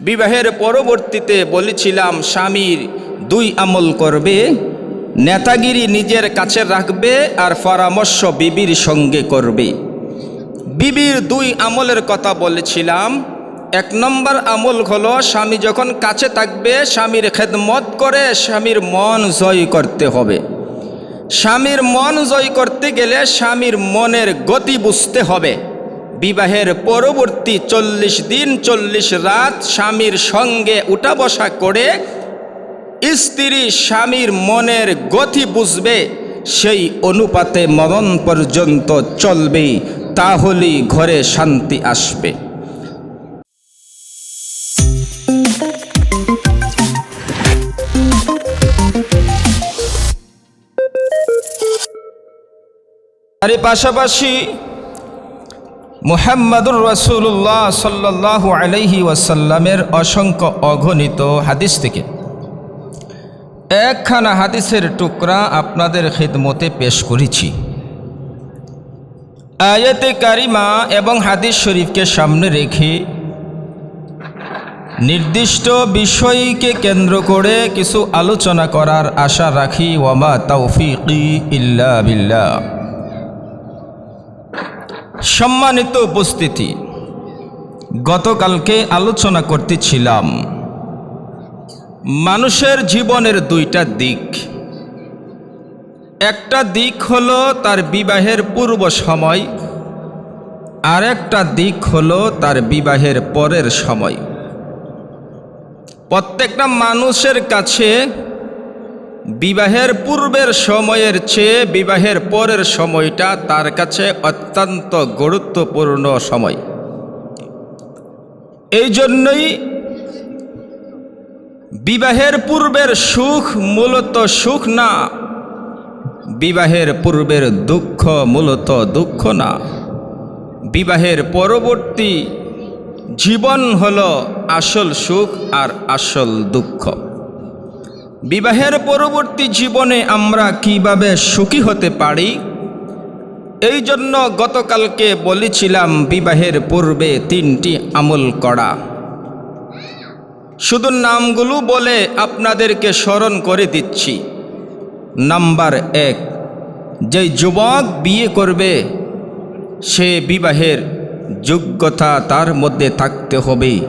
বিবাহের পরবর্তীতে বলেছিলাম, স্বামীর দুই আমল করবে, নেতাগিরি নিজের কাছে রাখবে আর পরামর্শ বিবির সঙ্গে করবে। বিবির দুই আমলের কথা বলেছিলাম। এক নম্বর আমল হলো, স্বামী যখন কাছে থাকবে, স্বামীর খেদমত করে স্বামীর মন জয় করতে হবে। স্বামীর মন জয় করতে গেলে স্বামীর মনের গতি বুঝতে হবে। বিবাহের পরবর্তী চল্লিশ দিন, চল্লিশ রাত স্বামীর সঙ্গে উঠা বসা করে স্ত্রী স্বামীর মনের গতি বুঝবে, সেই অনুপাতে মরণ পর্যন্ত চলবে, তাহলেই ঘরে শান্তি আসবে। আর পাশাপাশি মুহাম্মাদুর রসুল্লাহ সাল্লাহ আলহি ওয়াসাল্লামের অসংখ্য অগণিত হাদিস থেকে। একখানা হাদিসের টুকরা আপনাদের খিদমতে পেশ করেছি। আয়াতে কারিমা এবং হাদিস শরীফকে সামনে রেখে নির্দিষ্ট বিষয়কে কেন্দ্র করে কিছু আলোচনা করার আশা রাখি ওয়ামা তৌফিকি ইল্লা বিল্লাহ। সম্মানিত উপস্থিতি। গতকালকে আলোচনা করতেছিলাম মানুষের জীবনের দুইটা দিক। একটা দিক হলো তার বিবাহের পূর্ব সময়, আর একটা দিক হলো তার বিবাহের পরের সময়। প্রত্যেকটা মানুষের কাছে বিবাহের পূর্বের সময়ের চেয়ে বিবাহের পরের সময়টা তার কাছে অত্যন্ত গুরুত্বপূর্ণ সময়। এই জন্যই বিবাহের পূর্বের সুখ মূলত সুখ না, বিবাহের পূর্বের দুঃখ মূলত দুঃখ না। বিবাহের পরবর্তী জীবন হল আসল সুখ আর আসল দুঃখ। বিবাহের পরবর্তী জীবনে আমরা কীভাবে সুখী হতে পারি? এই জন্য গতকালকে বলেছিলাম বিবাহের পূর্বে তিনটি আমল করা। শুধু নামগুলো বলে আপনাদেরকে স্মরণ করে দিচ্ছি। নাম্বার এক যে যুবক বিয়ে করবে, সে বিবাহের যোগ্যতা তার মধ্যে থাকতে হবে।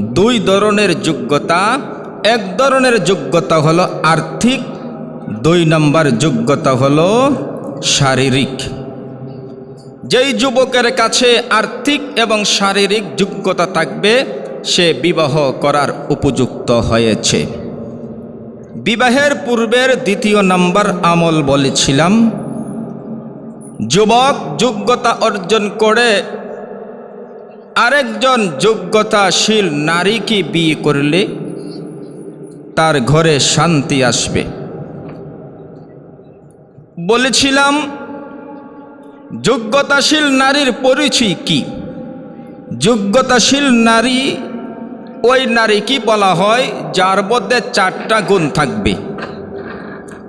দুই ধরনের যোগ্যতা এক ধরনের যোগ্যতা হলো আর্থিক, দুই নম্বর যোগ্যতা হলো শারীরিক। যেই যুবকের কাছে আর্থিক এবং শারীরিক যোগ্যতা থাকবে, সে বিবাহ করার উপযুক্ত হয়েছে। বিবাহের পূর্বের দ্বিতীয় নম্বর আমল বলেছিলাম, যুবক যোগ্যতা অর্জন করে আরেকজন যোগ্যতাশীল নারীকে বিয়ে করলে তার ঘরে শান্তি আসবে। বলেছিলাম, যোগ্যতাশীল নারীর পরিচয় কি? যোগ্যতাশীল নারী, ওই নারী কি বলা হয়, যার মধ্যে চারটা গুণ থাকবে?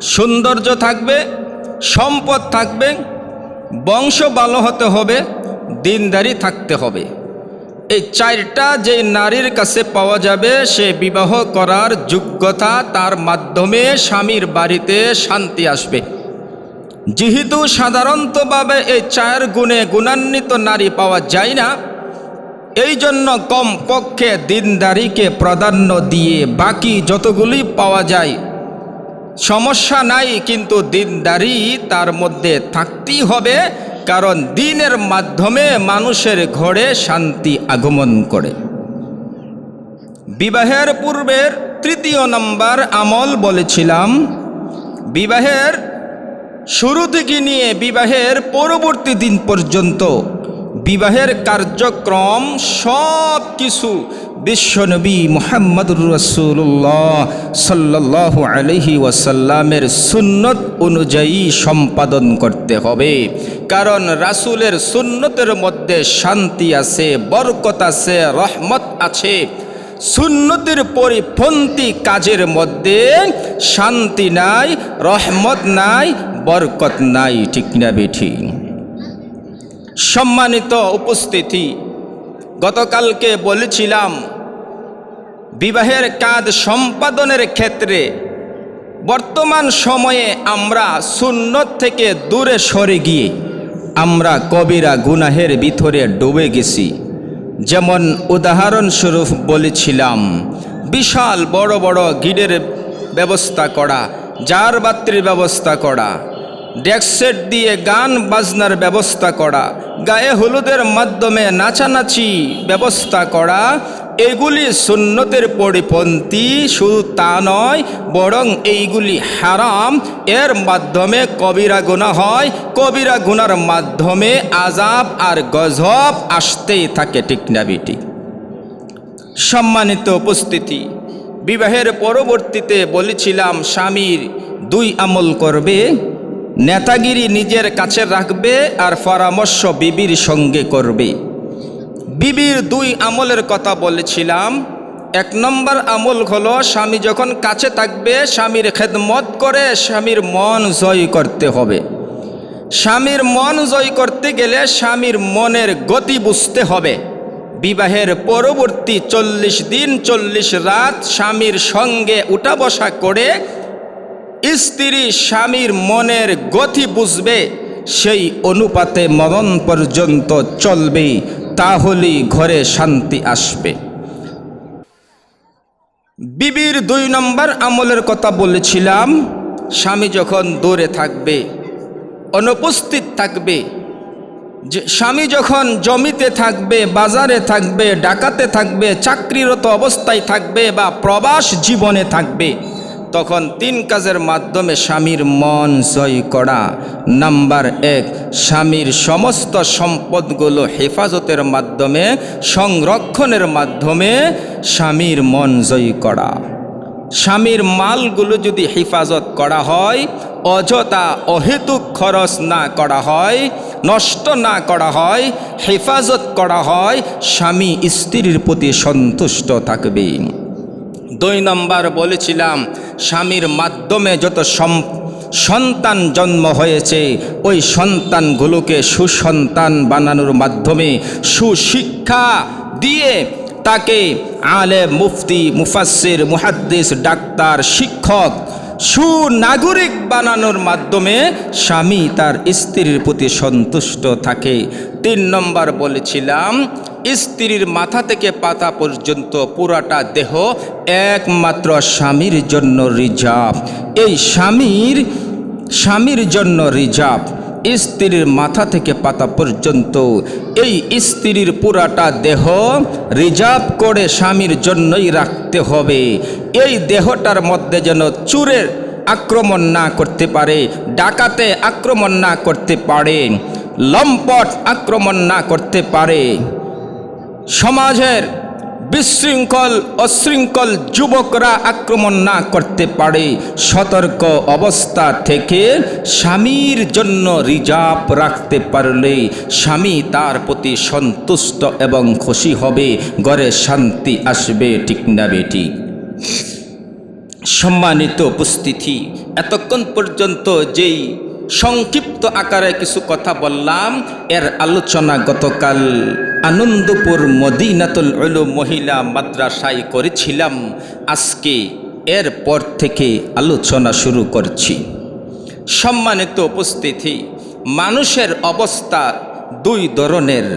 সৌন্দর্য থাকবে, সম্পদ থাকবে, বংশ ভালো হতে হবে, দিনদারি থাকতে হবে। এই চারটা যে নারীর কাছে পাওয়া যাবে, সে বিবাহ করার যোগ্যতা তার মাধ্যমে স্বামীর বাড়িতে শান্তি আসবে। যেহেতু সাধারণতভাবে এই চার গুণে গুণান্বিত নারী পাওয়া যায় না, এই জন্য কম পক্ষে দিনদারিকে প্রাধান্য দিয়ে বাকি যতগুলি পাওয়া যায়, সমস্যা নাই, কিন্তু দিনদারি তার মধ্যে থাকতেই হবে। কারণ দিনের মাধ্যমে মানুষের ঘরে শান্তি আগমন করে। বিবাহের পূর্বের তৃতীয় নম্বর আমল বলেছিলাম, বিবাহের শুরু থেকে নিয়ে বিবাহের পরবর্তী দিন পর্যন্ত বিবাহের কার্যক্রম সব কিছু বিশ্বনবী মোহাম্মদুর রসুল্লাহ সাল্লাহ আলহি ওয়াসাল্লামের সুন্নত অনুযায়ী সম্পাদন করতে হবে। কারণ রাসুলের সুন্নতের মধ্যে শান্তি আছে, বরকত আছে, রহমত আছে। সুন্নতির পরিপন্থী কাজের মধ্যে শান্তি নাই, রহমত নাই, বরকত নাই, ঠিক না বেঠি? সম্মানিত উপস্থিতি। গতকালকে বলেছিলাম, বিবাহের কাজ সম্পাদনের ক্ষেত্রে বর্তমান সময়ে আমরা সুন্নত থেকে দূরে সরে গিয়ে আমরা কবিরা গুনাহের ভিতরে ডুবে গেছি। যেমন উদাহরণস্বরূপ বলেছিলাম, বিশাল বড় বড় গিডের ব্যবস্থা করা জার ব্যবস্থা করা ডেকসেট দিয়ে গান বাজনার ব্যবস্থা করা। গায়ে হলুদের মাধ্যমে নাচানাচি ব্যবস্থা করা। এগুলি সুন্নতের পরিপন্থী, শুধু তা নয়, বরং এইগুলি হারাম। এর মাধ্যমে কবিরা গুণা হয়। কবিরা গুনার মাধ্যমে আজাব আর গজব আসতেই থাকে, ঠিক না বিটি? সম্মানিত উপস্থিতি, বিবাহের পরবর্তীতে বলেছিলাম স্বামীর দুই আমল করবে। নেতাগিরি নিজের কাছে রাখবে আর পরামর্শ বিবির সঙ্গে করবে। বিবির দুই আমলের কথা বলেছিলাম। এক নম্বর আমল হলো, স্বামী যখন কাছে থাকবে, স্বামীর খেদমত করে স্বামীর মন জয় করতে হবে। স্বামীর মন জয় করতে গেলে স্বামীর মনের গতি বুঝতে হবে। বিবাহের পরবর্তী চল্লিশ দিন, চল্লিশ রাত স্বামীর সঙ্গে উঠা বসা করে স্ত্রী স্বামীর মনের গতি বুঝবে, সেই অনুপাতে মরণ পর্যন্ত চলবে, তাহলেই ঘরে শান্তি আসবে। বিবির দুই নম্বর আমলের কথা বলেছিলাম, স্বামী যখন দূরে থাকবে, অনুপস্থিত থাকবে স্বামী যখন জমিতে থাকবে, বাজারে থাকবে, ডাকাতে থাকবে, চাকরিরত অবস্থায় থাকবে বা প্রবাস জীবনে থাকবে তখন তিন কাজের মাধ্যমে স্বামীর মন জয় করা। নাম্বার এক, স্বামীর সমস্ত সম্পদগুলো হেফাজতের মাধ্যমে, সংরক্ষণের মাধ্যমে স্বামীর মন জয় করা। স্বামীর মালগুলো যদি হেফাজত করা হয়, অযথা অহেতুক খরচ না করা হয়, নষ্ট না করা হয়, হেফাজত করা হয়, স্বামী স্ত্রীর প্রতি সন্তুষ্ট থাকবে। দুই নম্বর বলেছিলাম, স্বামীর মাধ্যমে যত সন্তান জন্ম হয়েছে, ওই সন্তানগুলোকে সুসন্তান বানানোর মাধ্যমে সুশিক্ষা দিয়ে তাকে আলে মুফতি মুফাসির মুহাদ্দিস, ডাক্তার, শিক্ষক, সুনাগরিক বানানোর মাধ্যমে স্বামী তার স্ত্রীর প্রতি সন্তুষ্ট থাকে। তিন নম্বর বলেছিলাম স্ত্রীর মাথা থেকে পাতা পর্যন্ত পুরাটা দেহ একমাত্র স্বামীর জন্য রিজার্ভ। এই স্বামীর স্বামীর জন্য রিজার্ভ। স্ত্রীর মাথা থেকে পাতা পর্যন্ত এই স্ত্রীর পুরাটা দেহ রিজার্ভ করে স্বামীর জন্যই রাখতে হবে। এই দেহটার মধ্যে যেন চুরের আক্রমণ না করতে পারে, ডাকাতে আক্রমণ না করতে পারে, লম্পট আক্রমণ না করতে পারে। সমাজের বিশৃঙ্খল, অশৃঙ্খল যুবকরা আক্রমণ না করতে পারে। সতর্ক অবস্থা থেকে স্বামীর জন্য রিজার্ভ রাখতে পারলে স্বামী তার প্রতি সন্তুষ্ট এবং খুশি হবে। ঘরে শান্তি আসবে, ঠিক না বেটি? সম্মানিত উপস্থিতি, এতক্ষণ পর্যন্ত যেই সংক্ষিপ্ত আকারে কিছু কথা বললাম। এর আলোচনা গতকাল আনন্দপুর মদিনাতুল উলুম মহিলা মাদ্রাসায় করেছিলাম। আজকে এর পর থেকে আলোচনা শুরু করছি। সম্মানিত উপস্থিতি, মানুষের অবস্থা দুই ধরনের।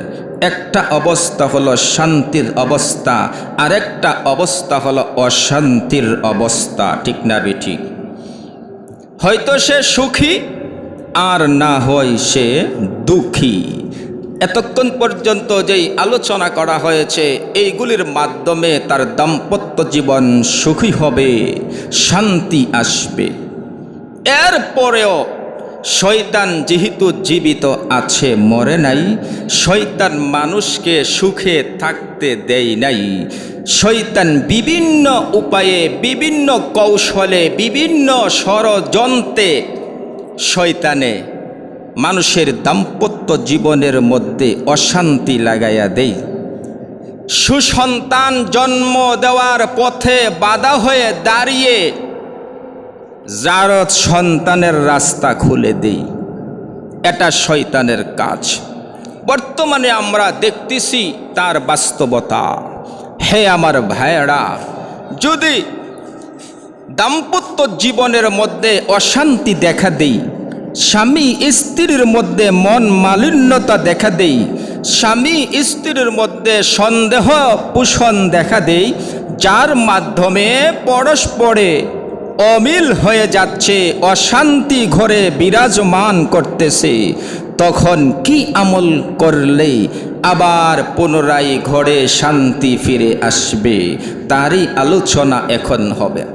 একটা অবস্থা হলো শান্তির অবস্থা আর একটা অবস্থা হলো অশান্তির অবস্থা। ঠিক না, বেঠিক? হয়তো সে সুখী আর না হয় সে দুঃখী। এতক্ষণ পর্যন্ত যেই আলোচনা করা হয়েছে, এইগুলির মাধ্যমে তার দাম্পত্য জীবন সুখী হবে, শান্তি আসবে। এরপরেও শয়তান যেহেতু জীবিত আছে, মরে নাই, শয়তান মানুষকে সুখে থাকতে দেয় নাই। শয়তান বিভিন্ন উপায়ে, বিভিন্ন কৌশলে, বিভিন্ন ষড়যন্ত্রে শয়তানে মানুষের দাম্পত্য জীবনের মধ্যে অশান্তি লাগাইয়া দেয় সুসন্তান জন্ম দেওয়ার পথে বাধা হয়ে দাঁড়িয়ে জারত সন্তানের রাস্তা খুলে দেই। এটা শয়তানের কাজ। বর্তমানে আমরা দেখতেছি তার বাস্তবতা। হে আমার ভাইয়েরা, যদি দাম্পত্য জীবনের মধ্যে অশান্তি দেখা দেই। স্বামী স্ত্রীর মধ্যে মন মালিন্যতা দেখা দেই। স্বামী স্ত্রীর মধ্যে সন্দেহ পোষণ দেখা দেই, যার মাধ্যমে পরস্পরে অমিল হয়ে যাচ্ছে, অশান্তি ঘরে বিরাজমান করতেছে। তখন কি আমল করলে আবার পুনরায় ঘরে শান্তি ফিরে আসবে, তারই আলোচনা এখন হবে।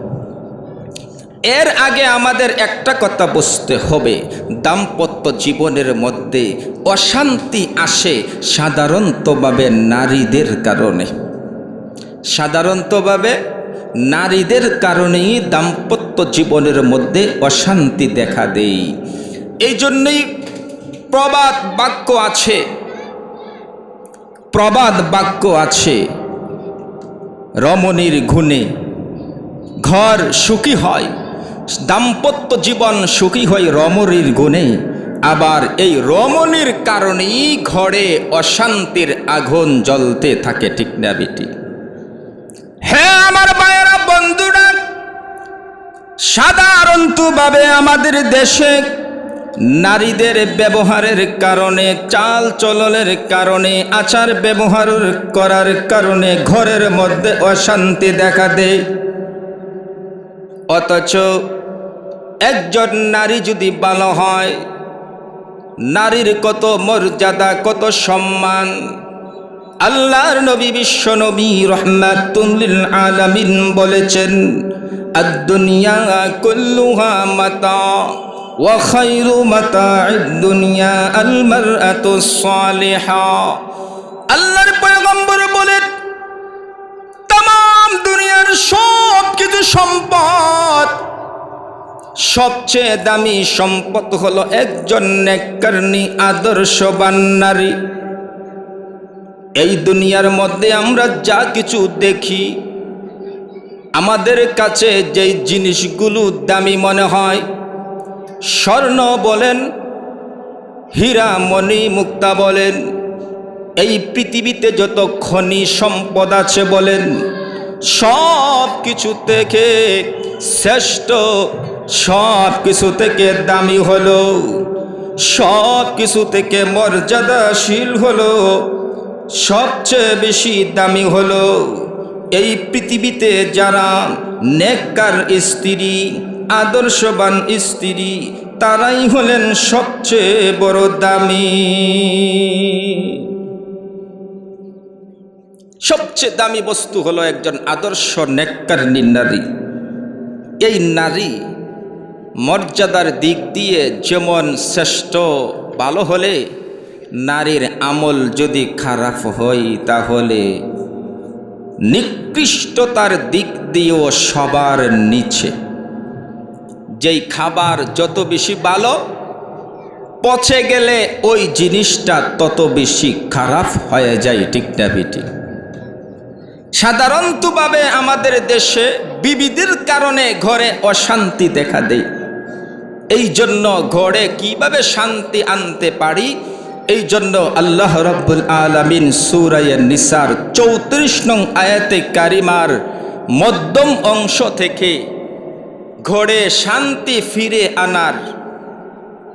এর আগে আমাদের একটা কথা বুঝতে হবে। দাম্পত্য জীবনের মধ্যে অশান্তি আসে সাধারণতভাবে নারীদের কারণে। সাধারণতভাবে নারীদের কারণেই দাম্পত্য জীবনের মধ্যে অশান্তি দেখা দেয়। এই জন্যই প্রবাদ বাক্য আছে। প্রবাদ বাক্য আছে, রমণীর গুণে ঘর সুখী হয়। দাম্পত্য জীবন সুখী হয় রমণীর গুণে, আবার এই রমণীর কারণেই ঘরে অশান্তির আগুন জ্বলতে থাকে, ঠিক না বেটি? হ্যাঁ আমার ভাইয়েরা, বন্ধুরা সাধারণতভাবে আমাদের দেশে নারীদের ব্যবহারের কারণে, চাল চলনের কারণে, আচার ব্যবহার করার কারণে ঘরের মধ্যে অশান্তি দেখা দেয়। অথচ একজন নারী যদি ভালো হয়, নারীর কত মর্যাদা, কত সম্মান। আল্লাহর নবী বিশ্ব নবী রহমাতুল্লিল আলামিন বলেছেন, আদ-দুনিয়া কুল্লুহা মাতা ওয়া খায়রু মাতা'id দুনিয়া আল মারআতু সালিহা। আল্লাহর পয়গম্বর বলেন তাম দুনিয়ার সব কিছু সম্পদ সবচেয়ে দামি সম্পদ হলো একজন নেককারনি, আদর্শবান নারী। এই দুনিয়ার মধ্যে আমরা যা কিছু দেখি, আমাদের কাছে যেই জিনিসগুলো দামি মনে হয়, স্বর্ণ বলেন, হীরা মণি মুক্তা বলেন, এই পৃথিবীতে যত খনি সম্পদ আছে বলেন সব কিছু থেকে শ্রেষ্ঠ সব কিছু থেকে দামি হলো, সব কিছু থেকে মর্যাদাশীল হলো, সবচেয়ে বেশি দামি হলো এই পৃথিবীতে যারা নেককার স্ত্রী, আদর্শবান স্ত্রী, তারাই হলেন সবচেয়ে বড় দামি। সবচেয়ে দামি বস্তু হলো একজন আদর্শ নেককার নারী এই নারী মর্যাদার দিক দিয়ে যেমন শ্রেষ্ঠ, ভালো হলে নারীর আমল যদি খারাপ হয় তাহলে নিকৃষ্টতার দিক দিয়েও সবার নিচে। যেই খাবার যত বেশি ভালো, পচে গেলে ওই জিনিসটা তত বেশি খারাপ হয়ে যায়, ঠিক না বেটি? সাধারণতভাবে আমাদের দেশে বিবিধির কারণে ঘরে অশান্তি দেখা দেয়। এই জন্য ঘরে কীভাবে শান্তি আনতে পারি? এই জন্য আল্লাহ রব্বুল আলমিন সুরাইয়ের নিসার চৌত্রিশ নং আয়াতে কারিমার মধ্যম অংশ থেকে ঘরে শান্তি ফিরে আনার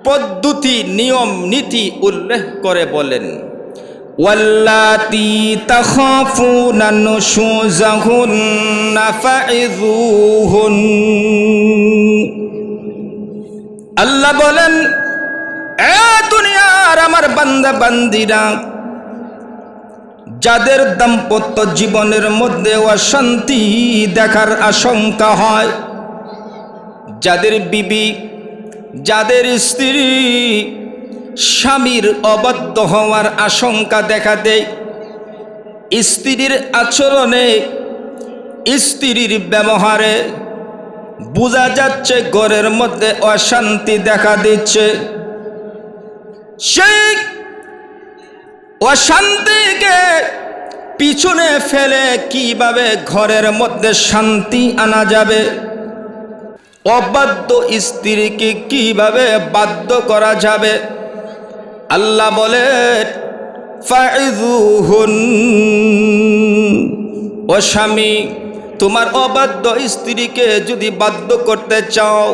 পদ্ধতি, নিয়ম, নীতি উল্লেখ করে বলেন, ওয়াল্লাতি আল্লাহ বলেন, এ দুনিয়ার আমার বান্দা বান্দিরা, যাদের দাম্পত্য জীবনের মধ্যে অশান্তি দেখার আশঙ্কা হয়, যাদের বিবি, যাদের স্ত্রী স্বামীর অবাধ্য হওয়ার আশঙ্কা দেখা দেয়, স্ত্রীর আচরণে স্ত্রীর ব্যবহারে বোঝা যাচ্ছে ঘরের মধ্যে অশান্তি দেখা দিচ্ছে। সেই অশান্তিকে পিছনে ফেলে কীভাবে ঘরের মধ্যে শান্তি আনা যাবে? অবাধ্য স্ত্রীকে কীভাবে বাধ্য করা যাবে? আল্লাহ বলে ও স্বামী তোমার অবাধ্য স্ত্রীকে যদি বাধ্য করতে চাও,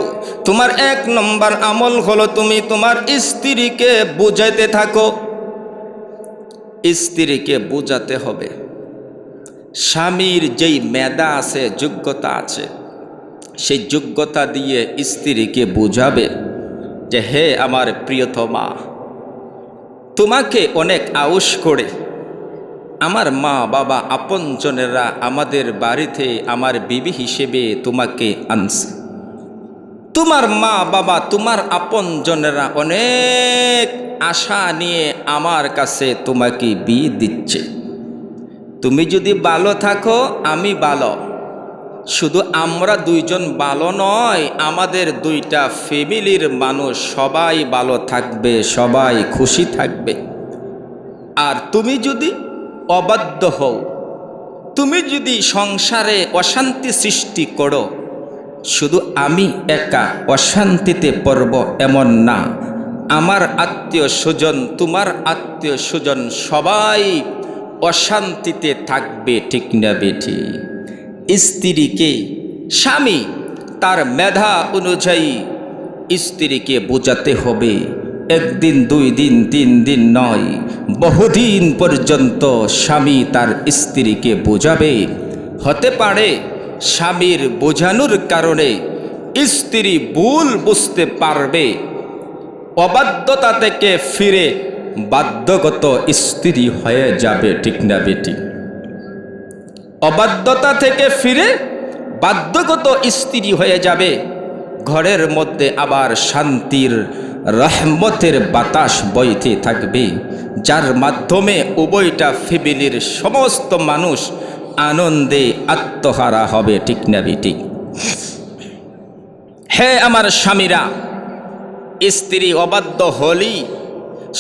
তোমার এক নম্বর আমল হলো তুমি তোমার স্ত্রীকে বুঝাইতে থাকো। স্ত্রীকে বুঝাতে হবে। স্বামীর যেই মেধা আছে, যোগ্যতা আছে, সেই যোগ্যতা দিয়ে স্ত্রীকে বুঝাবে যে, হে আমার প্রিয়তমা, তোমাকে অনেক আউশ করে আমার মা, বাবা আপনজনেরা আমাদের বাড়িতে আমার বিবি হিসেবে তোমাকে আনছে। তোমার মা, বাবা, তোমার আপনজনেরা অনেক আশা নিয়ে আমার কাছে তোমাকে বিয়ে দিচ্ছে। তুমি যদি ভালো থাকো, আমি ভালো। শুধু আমরা দুইজন ভালো নয়, আমাদের দুইটা ফ্যামিলির মানুষ সবাই ভালো থাকবে, সবাই খুশি থাকবে। আর তুমি যদি অবাধ্য হও। তুমি যদি সংসারে অশান্তি সৃষ্টি করো, শুধু আমি একা অশান্তিতে পড়ব এমন না। আমার আত্মীয় স্বজন, তোমার আত্মীয় স্বজন সবাই অশান্তিতে থাকবে, ঠিক না বেঠি? স্ত্রীকে, স্বামী, তার মেধা অনুযায়ী স্ত্রীকে বোঝাতে হবে। একদিন, দুই দিন, তিন দিন নয়, বহুদিন পর্যন্ত স্বামী তার স্ত্রীকে বোঝাবে। হতে পারে স্বামীর বোঝানোর কারণে স্ত্রী ভুল বুঝতে পারবে। অবাধ্যতা থেকে ফিরে বাধ্যগত স্ত্রী হয়ে যাবে, ঠিক না বেটি? অবাধ্যতা থেকে ফিরে বাধ্যগত স্ত্রী হয়ে যাবে। ঘরের মধ্যে আবার শান্তির রহমতের বাতাস বইতে থাকবে, যার মাধ্যমে উভয়টা ফ্যামিলির সমস্ত মানুষ আনন্দে আত্মহারা হবে, ঠিক না বেটি? হে আমার স্বামীরা, স্ত্রী অবাধ্য হলেই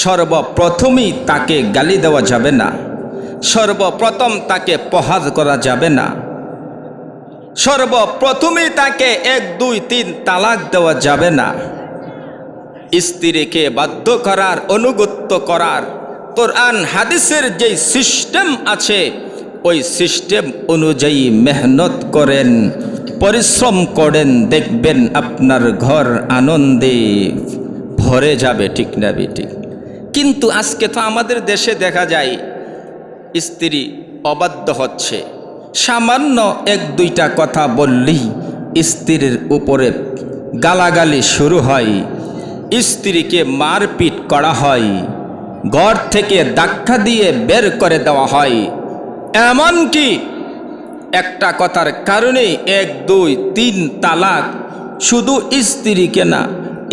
সর্বপ্রথমই তাকে গালি দেওয়া যাবে না, সর্বপ্রথম তাকে প্রহার করা যাবে না, সর্বপ্রথমেই তাকে এক, দুই, তিন তালাক দেওয়া যাবে না। স্ত্রীকে বাধ্য করার, অনুগত্য করার। কোরআন, হাদিসের যে সিস্টেম আছে, ওই সিস্টেম অনুযায়ী মেহনত করেন, পরিশ্রম করেন, দেখবেন আপনার ঘর আনন্দে ভরে যাবে, ঠিক না বেটি কিন্তু আজকে তো আমাদের দেশে দেখা যায়, স্ত্রী অবাধ্য হচ্ছে। সামান্য এক, দুইটা কথা বললেই স্ত্রীর উপরে গালাগালি শুরু হয়। স্ত্রীকে মারপিট করা হয়। ঘর থেকে ধাক্কা দিয়ে বের করে দেওয়া হয়। এমনকি একটা কথার কারণে এক, দুই, তিন তালাক শুধু স্ত্রীকে না,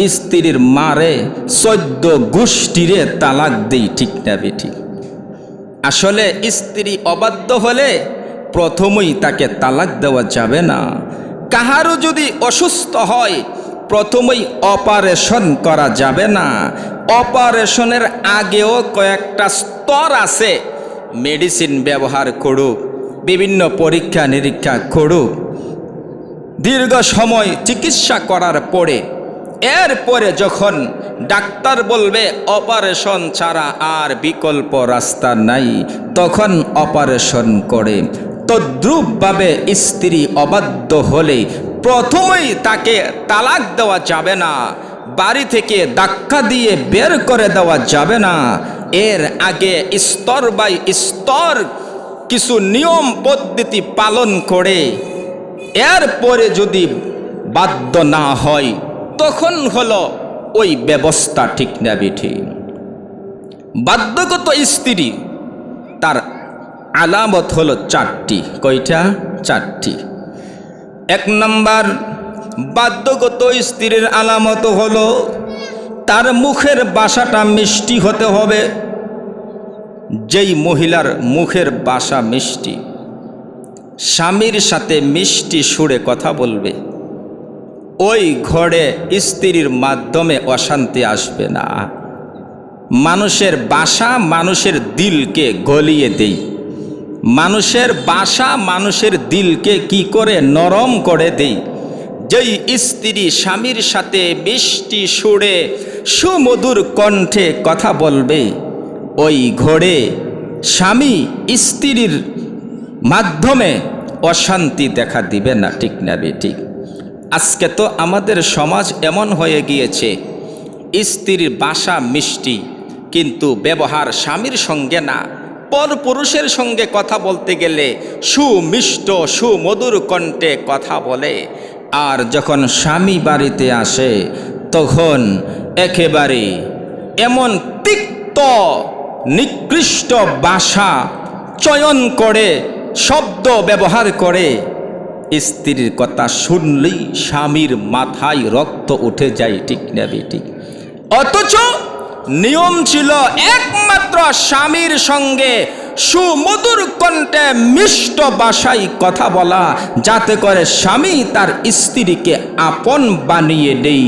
স্ত্রীর মারে চোদ্দ গোষ্ঠীরে তালাক দেই, ঠিক না বেঠিক আসলে স্ত্রী অবাধ্য হলে প্রথমেই তাকে তালাক দেওয়া যাবে না। কাহারও যদি অসুস্থ হয় প্রথমেই অপারেশন করা যাবে না। অপারেশনের আগেও কয়েকটা স্তর আছে। মেডিসিন ব্যবহার করুক, বিভিন্ন পরীক্ষা নিরীক্ষা করুক। দীর্ঘ সময় চিকিৎসা করার পরে, এরপরে যখন ডাক্তার বলবে অপারেশন ছাড়া আর বিকল্প রাস্তা নাই, তখন অপারেশন করে। তদ্রূপভাবে স্ত্রী অবাধ্য হলে প্রথমেই তাকে তালাক দেওয়া যাবে না। বাড়ি থেকে ধাক্কা দিয়ে বের করে দেওয়া যাবে না। এর আগে স্তর বাই স্তর কিছু নিয়ম পদ্ধতি পালন করে এরপরে যদি বাধ্য না হয়, তখন হলো ওই ব্যবস্থা ঠিক না বেঠি। বাধ্যগত স্ত্রী, তার আলামত হলো চারটি। কয়টা? চারটি। এক নম্বর, বাধ্যগত স্ত্রীর আলামত হলো তার মুখের বাসাটা মিষ্টি হতে হবে। যেই মহিলার মুখের বাসা মিষ্টি, স্বামীর সাথে মিষ্টি সুরে কথা বলবে, ওই ঘরে স্ত্রীর মাধ্যমে অশান্তি আসবে না। মানুষের বাসা মানুষের দিলকে গলিয়ে দেই। মানুষের বাসা মানুষের দিলকে কি করে নরম করে দেই? যেই স্ত্রী স্বামীর সাথে বৃষ্টি সুরে সুমধুর কণ্ঠে কথা বলবে, ওই ঘরে স্বামী স্ত্রীর মাধ্যমে অশান্তি দেখা দিবে না, ঠিক না ঠিক। আজকে তো আমাদের সমাজ এমন হয়ে গিয়েছে, স্ত্রীর বাসা মিষ্টি, কিন্তু ব্যবহার স্বামীর সঙ্গে না। পর পুরুষের সঙ্গে কথা বলতে গেলে সুমিষ্ট, সুমধুর কণ্ঠে কথা বলে। আর যখন স্বামী বাড়িতে আসে, তখন একেবারে এমন তিক্ত, নিকৃষ্ট ভাষা চয়ন করে, শব্দ ব্যবহার করে স্ত্রীর কথা শুনলেই স্বামীর মাথায় রক্ত উঠে যায় ঠিক না ঠিক অথচ নিয়ম ছিল একমাত্র স্বামীর সঙ্গে সুমধুর কণ্ঠে মিষ্ট বাসায় কথা বলা, যাতে করে স্বামী তার স্ত্রীকে আপন বানিয়ে দেই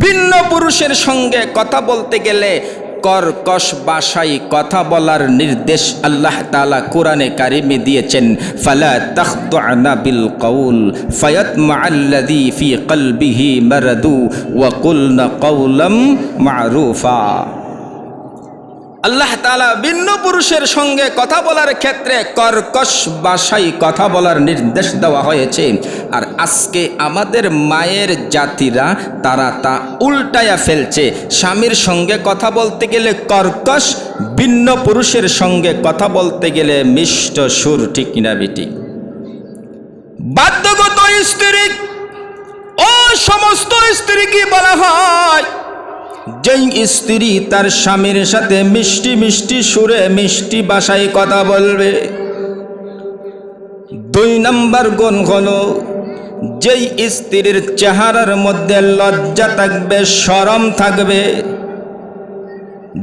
ভিন্ন পুরুষের সঙ্গে কথা বলতে গেলে কর্কশ বাসায় কথা বলার নির্দেশ আল্লাহ তালা কোরআনে কারিমে দিয়েছেন, ফালা তাখতুআনা বিল কৌল ফায়াতমা আল্লাযী ফি কলবিহি মারাদু, ওয়া কুলনা মারুফা। আল্লাহ তালা ভিন্ন পুরুষের সঙ্গে কথা বলার ক্ষেত্রে কর্কশ বাসায় কথা বলার নির্দেশ দেওয়া হয়েছে। আর আজকে আমাদের মায়ের জাতিরা, তারা তা উল্টায়া ফেলছে। স্বামীর সঙ্গে কথা বলতে গেলে কর্কশ, ভিন্ন পুরুষের সঙ্গে কথা বলতে গেলে মিষ্ট সুর, ঠিক কিনা বিটি? বাধ্যগত স্ত্রী ও সমস্ত স্ত্রী কি বলা হয় যেই স্ত্রী তার স্বামীর সাথে মিষ্টি মিষ্টি সুরে মিষ্টি ভাষায় কথা বলবে। দুই নম্বর গুণ হলো, যেই স্ত্রীর চেহারার মধ্যে লজ্জা থাকবে সরম থাকবে,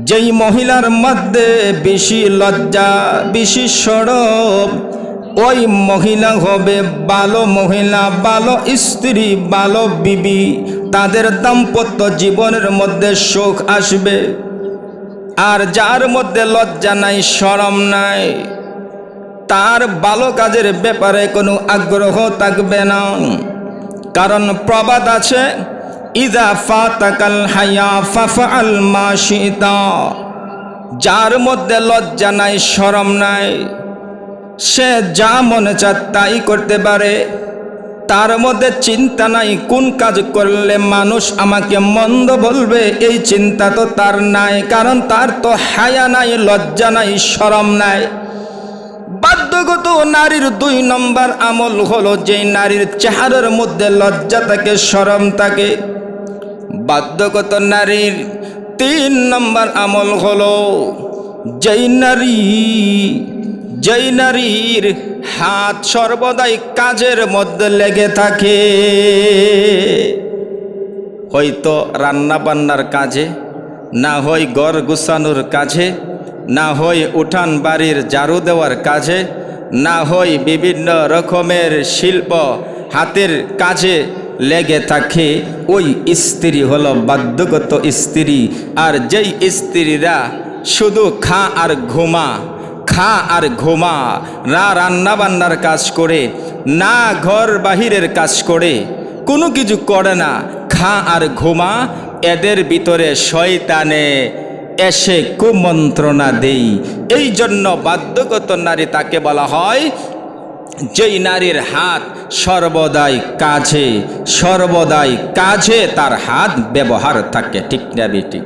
যেই মহিলার মধ্যে বেশি লজ্জা, বেশি সরম ওই মহিলা হবে ভালো মহিলা ভালো স্ত্রী ভালো বিবি। তাদের দাম্পত্য জীবনের মধ্যে সুখ আসবে। আর যার মধ্যে লজ্জা নাই, সরম নাই, তার ভালো কাজের ব্যাপারে কোনো আগ্রহ থাকবে না। কারণ প্রবাদ আছে, ইদা ফাতাকাল হায়া ফাফাল মাশিতা। যার মধ্যে লজ্জা নাই, সরম নাই সে যা মনে চায় তাই করতে পারে। তার মধ্যে চিন্তা নাই, কোন কাজ করলে মানুষ আমাকে মন্দ বলবে? এই চিন্তা তো তার নাই, কারণ তার তো হায়া নাই, লজ্জা নাই সরম নাই। বাধ্যগত নারীর দুই নম্বর আমল হলো যে নারীর চেহারার মধ্যে লজ্জা থাকে সরম থাকে। বাধ্যগত নারীর তিন নম্বর আমল হলো যেই নারী যেই নারীর হাত সর্বদাই কাজের মধ্যে লেগে থাকে, হয়তো রান্না বান্নার কাজে, না হয় ঘর গুছানোর কাজে, না হয় উঠান বাড়ির ঝাড়ু দেওয়ার কাজে, না হয় বিভিন্ন রকমের শিল্প হাতের কাজে লেগে থাকে। ওই স্ত্রী হলো বাধ্যগত স্ত্রী, আর যেই স্ত্রীরা শুধু খা আর ঘুমা খা আর ঘুমা, না রান্না বান্নার কাজ করে, না ঘর বাহিরের কাজ করে। কোনো কিছু করে না, খা আর ঘুমা, এদের ভিতরে শয়তানে এসে কুমন্ত্রণা দেই। এই জন্য বাধ্যগত নারী তাকে বলা হয়, যেই নারীর হাত সর্বদাই কাজে সর্বদাই কাজে তার হাত ব্যবহার থাকে, ঠিক না, বেঠিক?